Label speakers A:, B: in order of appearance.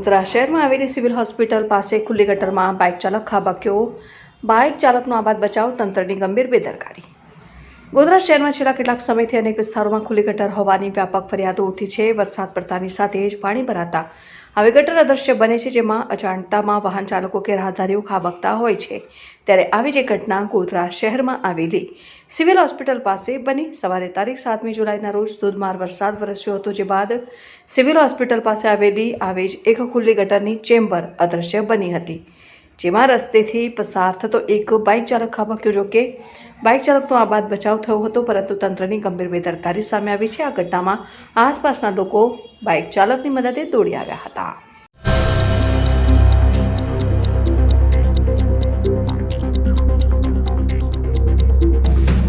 A: ગોધરા શહેરમાં આવેલી civil hospital પાસે ખુલ્લી ગટરમાં બાઇક ચાલક ખાબક્યો. બાઇક ચાલકનો આબાદ બચાવ તંત્રની ગંભીર બેદરકારી. ગોધરા શહેરમાં છેલ્લા કેટલાક સમયથી અનેક વિસ્તારોમાં ખુલ્લી ગટર હોવાની વ્યાપક ફરિયાદો ઉઠી છે. વરસાદ પડતાની સાથે જ પાણી ભરાતા હવે ગટર અદૃશ્ય બને છે જેમાં અજાણતામાં વાહન ચાલકો કે રાહદારીઓ ખાબકતા હોય છે. ત્યારે આવી જ ઘટના ગોધરા શહેરમાં આવેલી સિવિલ હોસ્પિટલ પાસે બની. સવારે તારીખ સાતમી જુલાઈના રોજ ધોધમાર વરસાદ વરસ્યો હતો જે બાદ સિવિલ હોસ્પિટલ પાસે આવેલી આવી જ એક ખુલ્લી ગટરની ચેમ્બર અદૃશ્ય બની હતી. જેમાં રસ્તેથી પસાર થતો એક બાઇક ચાલક ખાબક્યો જો કે બાઇક ચાલકનો આબાદ બચાવ થયો હતો, પરંતુ તંત્રની ગંભીર બેદરકારી સામે આવી છે. આ ઘટનામાં આસપાસના લોકો બાઇક ચાલકની મદદે દોડી આવ્યા હતા.